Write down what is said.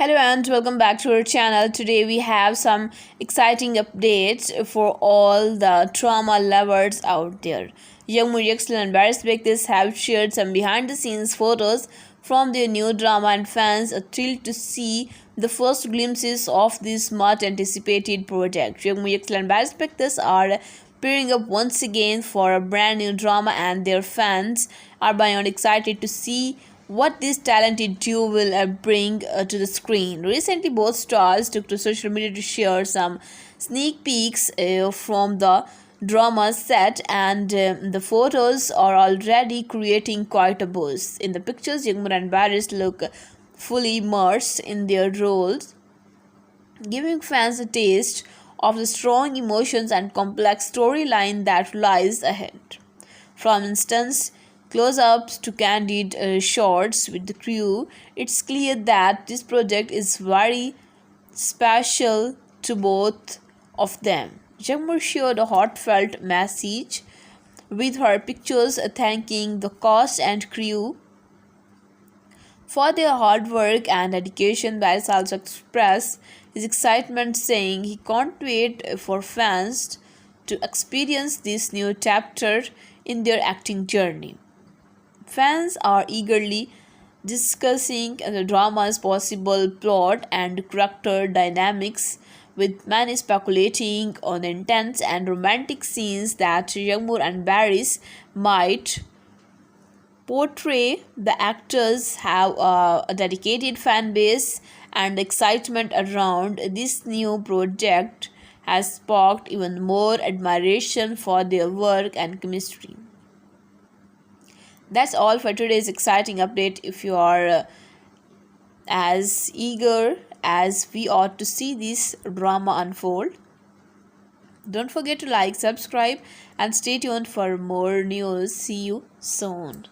Hello and welcome back to our channel. Today we have some exciting updates for all the drama lovers out there. Young Muriaxel and Baris Bektis have shared some behind the scenes photos from their new drama and fans are thrilled to see the first glimpses of this much anticipated project. Young Muriaxel and Baris Bektis are pairing up once again for a brand new drama and their fans are beyond excited to see what this talented duo will uh, bring uh, to the screen. Recently, both stars took to social media to share some sneak peeks uh, from the drama set, and um, the photos are already creating quite a buzz. In the pictures, Youngmoon and Baris look fully immersed in their roles, giving fans a taste of the strong emotions and complex storyline that lies ahead. For instance, close ups to candid uh, shots with the crew, it's clear that this project is very special to both of them. Jungmoor shared a heartfelt message with her pictures thanking the cast and crew for their hard work and dedication. Baris also expressed his excitement, saying he can't wait for fans to experience this new chapter in their acting journey. Fans are eagerly discussing the drama's possible plot and character dynamics, with many speculating on intense and romantic scenes that Youngmoor and Baris might portray. The actors have a dedicated fan base, and excitement around this new project has sparked even more admiration for their work and chemistry that's all for today's exciting update. If you are uh, as eager as we are to see this drama unfold don't forget to like subscribe and stay tuned for more news. See you soon